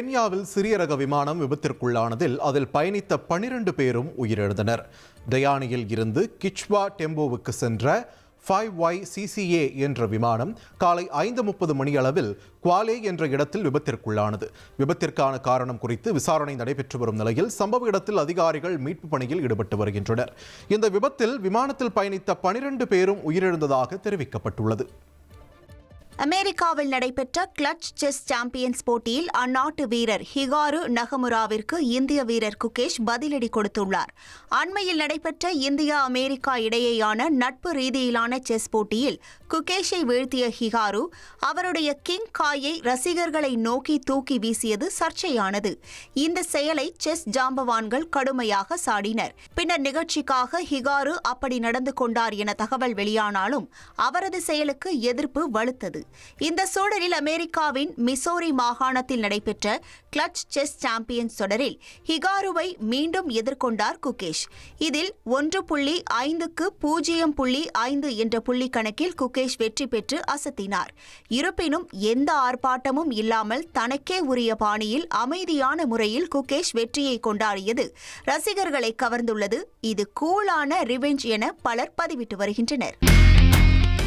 கென்யாவில் சிறிய ரக விமானம் விபத்திற்குள்ளானதில் அதில் பயணித்த பனிரெண்டு பேரும் உயிரிழந்தனர். தயானியில் இருந்து கிச்வா டெம்போவுக்கு சென்ற ஃபைவ் ஒய் சிசிஏ என்ற விமானம் காலை ஐந்து முப்பது மணியளவில் குவாலே என்ற இடத்தில் விபத்திற்குள்ளானது. விபத்திற்கான காரணம் குறித்து விசாரணை நடைபெற்று வரும் நிலையில் சம்பவ இடத்தில் அதிகாரிகள் மீட்பு பணியில் ஈடுபட்டு வருகின்றனர். இந்த விபத்தில் விமானத்தில் பயணித்த பனிரெண்டு பேரும் உயிரிழந்ததாக தெரிவிக்கப்பட்டுள்ளது. அமெரிக்காவில் நடைபெற்ற கிளட்ச் செஸ் சாம்பியன்ஸ் போட்டியில் அந்நாட்டு வீரர் ஹிகாரு நகமுராவிற்கு இந்திய வீரர் குகேஷ் பதிலடி கொடுத்துள்ளார். அண்மையில் நடைபெற்ற இந்தியா அமெரிக்கா இடையேயான நட்பு ரீதியிலான செஸ் போட்டியில் குகேஷை வீழ்த்திய ஹிகாரு அவருடைய கிங் காயை ரசிகர்களை நோக்கி தூக்கி வீசியது சர்ச்சையானது. இந்த செயலை செஸ் ஜாம்பவான்கள் கடுமையாக சாடினர். பின்னர் நிகழ்ச்சிக்காக ஹிகாரு அப்படி நடந்து கொண்டார் என தகவல் வெளியானாலும் அவரது செயலுக்கு எதிர்ப்பு வலுத்தது. இந்த சூழலில் அமெரிக்காவின் மிசோரி மாகாணத்தில் நடைபெற்ற கிளட்ச் செஸ் சாம்பியன்ஸ் தொடரில் ஹிகாருவை மீண்டும் எதிர்கொண்டார் குகேஷ். இதில் ஒன்று புள்ளி ஐந்துக்கு பூஜ்ஜியம் புள்ளி ஐந்து என்ற புள்ளி கணக்கில் குகேஷ் வெற்றி பெற்று அசத்தினார். இருப்பினும் எந்த ஆர்ப்பாட்டமும் இல்லாமல் தனக்கே உரிய பாணியில் அமைதியான முறையில் குகேஷ் வெற்றியை கொண்டாடியது ரசிகர்களை கவர்ந்துள்ளது. இது கூலான ரிவெஞ்ச் என பலர் பதிவிட்டு வருகின்றனர்.